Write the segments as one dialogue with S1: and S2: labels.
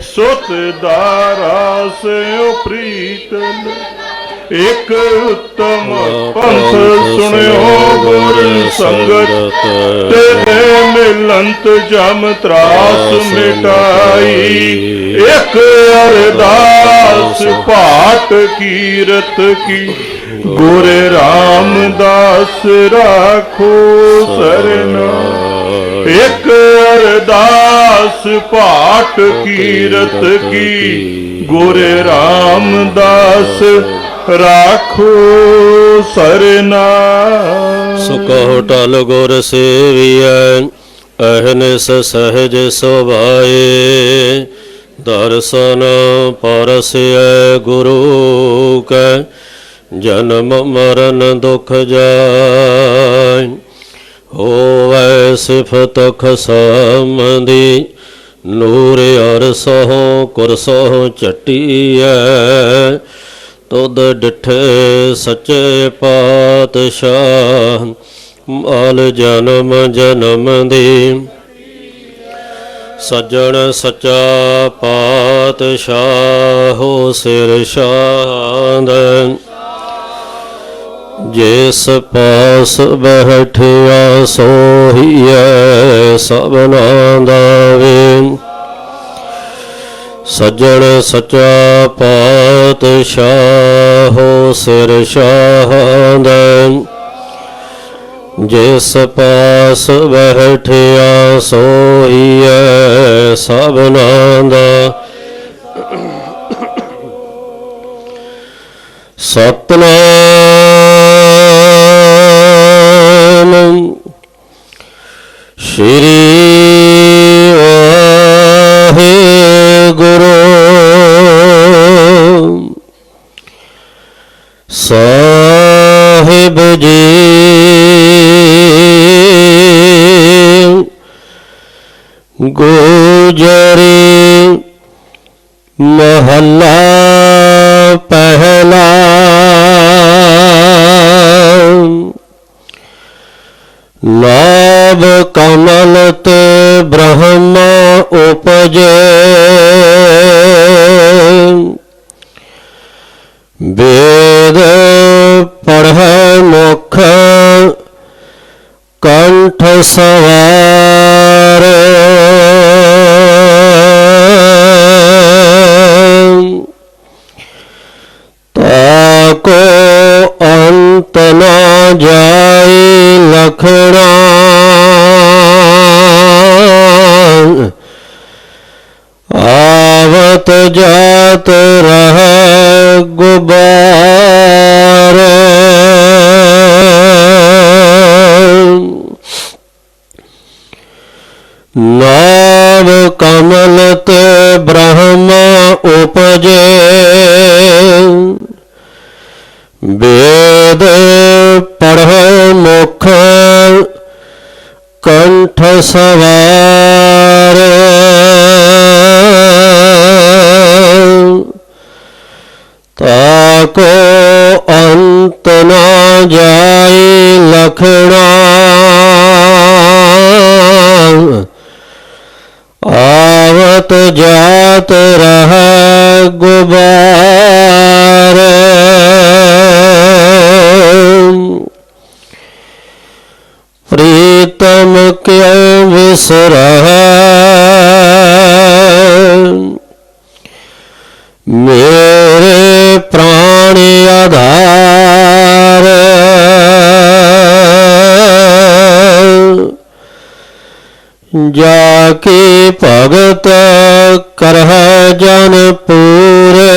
S1: ਸੁਤ ਦਾਰਾ ਸਿਓ ਪ੍ਰੀਤਲ ਇਕ ਉਤਮ ਪੰਥ ਸੁਣਿਓ ਗੁਰ ਸੰਗਤ। ਤੇਰੇ ਮਿਲੰਤ ਜਮ ਤਰਾਸ ਮਿਟਾਈ। ਇਕ ਅਰਦਾਸ ਪਾਟ ਕੀਰਤ ਕੀ। ਗੁਰ ਰਾਮਦਾਸ ਰਾਖੋ ਸਰਨਾ। ਇਕ ਅਰਦਾਸ ਪਾਟ ਕੀਰਤ ਕੀ। ਗੁਰ ਰਾਮਦਾਸ ਰਾਖੋ ਸਰਨਾ।
S2: ਸੋ ਕਹੋ ਟਲ ਗੁਰ ਸੇਵੀਐ ਅਹਨਿਸ ਸਹਜ ਸੁਭਾਏ। ਦਰਸ਼ਨ ਪਰਸਿਐ ਗੁਰੂ ਕੈ ਜਨਮ ਮਰਨ ਦੁਖ ਜਾਇ ਹੋਵੈ ਸਿਫਤ ਖਸਮਦੀ ਨੂਰ ਅਰਸਹੁ ਕੁਰਸਹੁ ਚਟੀਐ ਤੁਧ ਡਿਠੇ ਸੱਚੇ ਪਾਤਸ਼ਾਹ, ਮਾਲ ਜਨਮ ਜਨਮ ਦੀ। ਸੱਜਣ ਸੱਚਾ ਪਾਤਸ਼ਾਹ, ਹੋ ਸਿਰ ਸ਼ਾਂਦ ਜਿਸ ਪਾਸ ਬਹਿਠਿਆ ਸੋਹੀਐ ਸਭਨਾ ਦਾ ਸੱਜਣ ਸੱਚਾ ਪਾਤਸ਼ਾਹ ਹੋ ਸਿਰ ਸ਼ਾਹਦ। ਜਿਸ ਪਾਸ ਬਹਿਠਿਆ ਸੋਹੀਐ ਸਭਨਾ ਦਾ ਸਤਨਾਮ ਸਾਹਿਬ ਜੀ। ਗੁਜਰੀ ਮਹੱਲਾ ਪਹਿਲਾ। ਲਾਭ ਕਮਲ ਤੇ ਬ੍ਰਹਮ ਉਪਜੇ। ਸਵਾਰ। ਤਾਕੋ ਅੰਤ ਨਾ ਜਾਏ ਲਖਣਾ। ਆਵਤ ਜਾਤ ਰਹਿ ਕੰਠ ਸਵਾਰ। ਤਾਕੋ ਅੰਤ ਨਾ ਜਾਏ ਲਖਣਾ। ਆਵਤ ਜਾਤ विसुर मेरे प्राण आधार। जाके भगत करह जन पूरे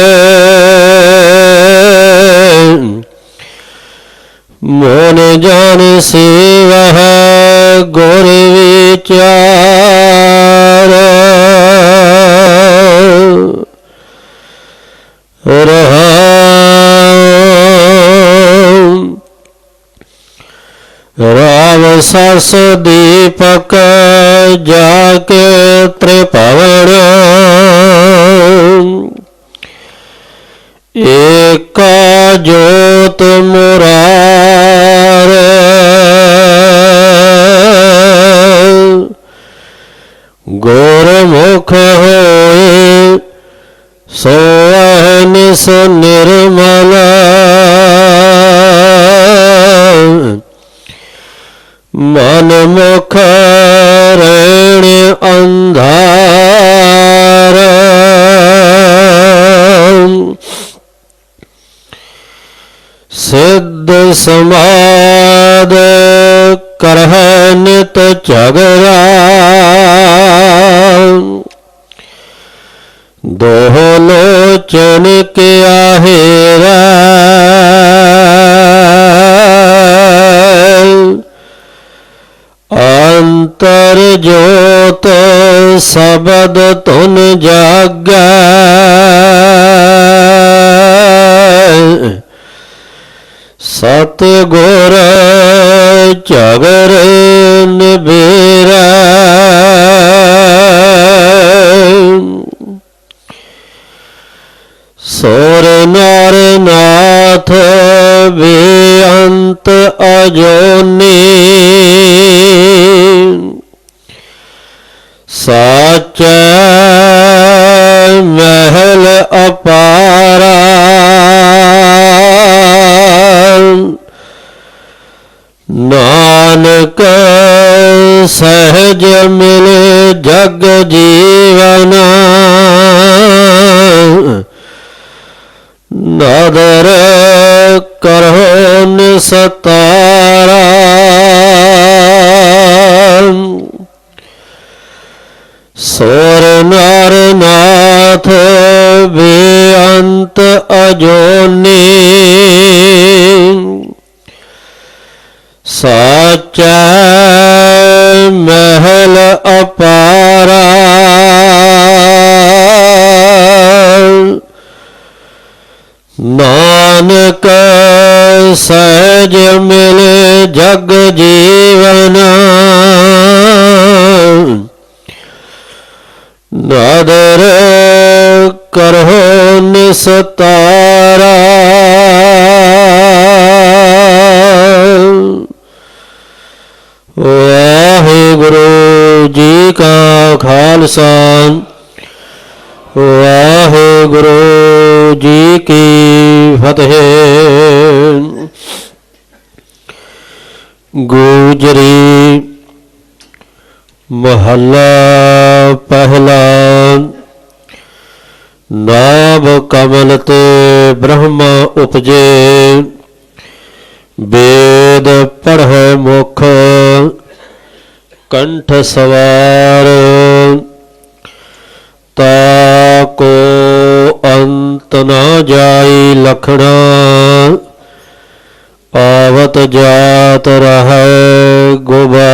S2: मन जन सेवा गोरे दस दीपक जाके त्रिपवण। एक ज्योत मुरार। गोरमुख हो सोन सुनिर्मला। ਮਨ ਮੁਖ ਰਹਿਣ ਅੰਧਾਰ। ਸਿੱਧ ਸਮਾਦ ਕਰਹਿ ਨਿਤ ਝਗੜਾ ਦੋਹ ਲੋਚਨ ਕਿਆ ਹੇਰਾ ਜੋਤ ਸਬਦ ਤੁਨ ਜਾਗੈ। ਸਤ ਗੁਰ ਝਗਰ ਨਿਬੇਰਾ ਸੋਰ ਨਰ ਨਾਥ ਬੇਅੰਤ ਅਜੋਨੀ। ਨਾਨਕ ਸਹਿਜ ਮਿਲੇ ਜਗ ਜੀਵਨ। ਨਦਰ ਕਰੋ ਨਿਸਤਾਰਾ ਮਹਿਲ ਅਪਾਰਾ। ਨਾਨਕ ਸਹਿਜ ਮਿਲੇ ਜਗ ਜੀਵਨ। ਨਾਦਰ ਕਰੋ ਨਿਸਤਾਰਾ ਵਾਹਿਗੁਰੂ ਜੀ ਕਾ ਖਾਲਸਾ ਵਾਹਿਗੁਰੂ ਜੀ ਕੀ ਫਤਿਹ। ਗੋਜਰੀ ਮਹੱਲਾ ਪਹਿਲਾ ਨਾਭ ਕਮਲ ਤੇ ਬ੍ਰਹਮ ਉਪਜੇ। ਵੇਦ ਪੜ੍ਹੈ ਮੁਖ ਕੰਠ ਸਵਾਰ। ਤਾ ਕੋ ਅੰਤ ਨਾ ਜਾਈ ਲਖਣਾ ਆਵਤ ਜਾਤ ਰਹੈ ਗੋਬਾ